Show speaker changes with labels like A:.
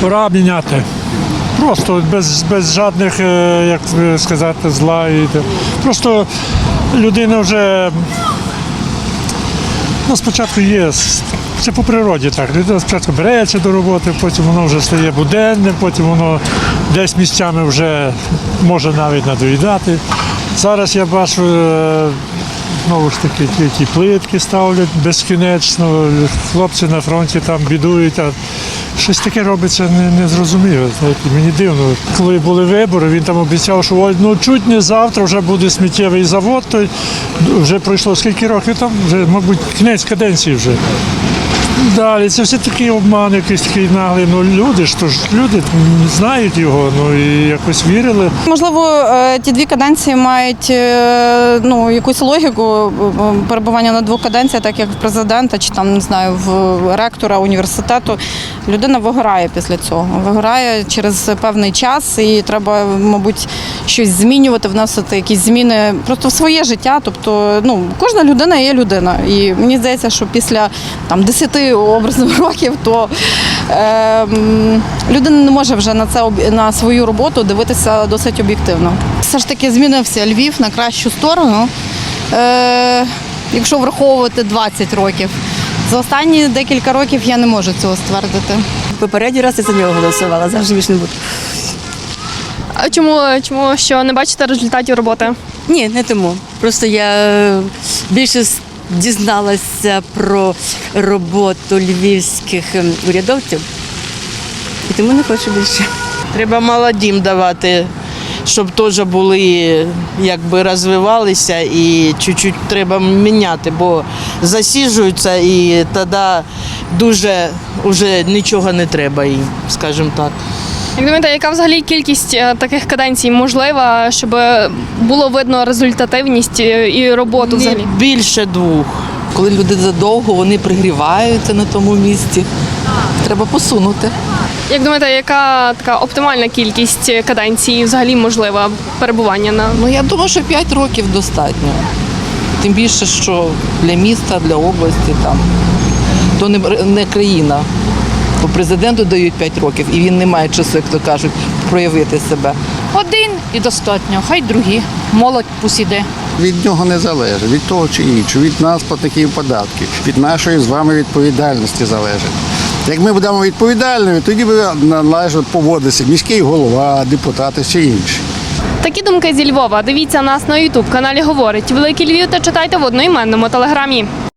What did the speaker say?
A: Пора міняти. Просто без, без жодних, е, як сказати, зла. Просто людина вже ну, спочатку є. Це по природі так. Людина спочатку береться до роботи, потім воно вже стає буденним, потім воно десь місцями вже може навіть надоїдати. Зараз я бачу, е, знову ж таки, ті, плитки ставлять безкінечно. Хлопці на фронті там бідують, а щось таке робиться не, незрозуміло. Знаєте, мені дивно. Коли були вибори, він там обіцяв, що ну чуть не завтра вже буде сміттєвий завод. То вже пройшло скільки років там, вже, мабуть, кінець каденції вже. Далі це все такі обман, якийсь такий наглий. Ну люди ж то ж люди знають його, ну і якось вірили.
B: Можливо, е, ті дві каденції мають е, ну, якусь логіку е, перебування на двох каденціях, так як в президента чи там не знаю, в ректора університету. Людина вигорає після цього. Вигорає через певний час, і треба, мабуть, щось змінювати, вносити якісь зміни просто в своє життя. Тобто, ну, кожна людина є людина. І мені здається, що після там 10 образно років, то е, людина не може вже на це об- на свою роботу дивитися досить об'єктивно. Все ж таки змінився Львів на кращу сторону. Е, якщо враховувати 20 років. За останні декілька років я не можу цього ствердити.
C: Попередній раз я за нього голосувала, завжди більше не буду.
D: А чому, чому що не бачите результатів роботи?
C: Ні, не тому. Просто я е, більше дізналася про роботу львівських ем, урядовців. І тому не хочу більше.
E: Треба молодим давати, щоб теж були, якби розвивалися і чуть-чуть треба міняти, бо засіжуються і тоді дуже вже нічого не треба їм, скажімо так.
D: Як думаєте, яка взагалі кількість е, таких каденцій можлива, щоб було видно результативність е, і роботу
E: Не
D: взагалі?
E: більше двох.
F: Коли люди задовго, вони пригріваються на тому місці. Треба посунути.
D: Як думаєте, яка така оптимальна кількість каденцій взагалі можлива перебування на
F: Ну я думаю, що 5 років достатньо. Тим більше, що для міста, для області там то не, не країна. Бо президенту дають 5 років, і він не має часу, як то кажуть, проявити себе.
G: Один і достатньо, хай другі. Молодь пусть іде.
H: Від нього не залежить, від того чи іншого, від нас платників податків, від нашої з вами відповідальності залежить. Як ми будемо відповідальними, тоді буде належить поводитися міський голова, депутати чи інші.
D: такі думки зі Львова. Дивіться нас на Ютуб каналі Говорить Великий Львів та читайте в одноіменному телеграмі.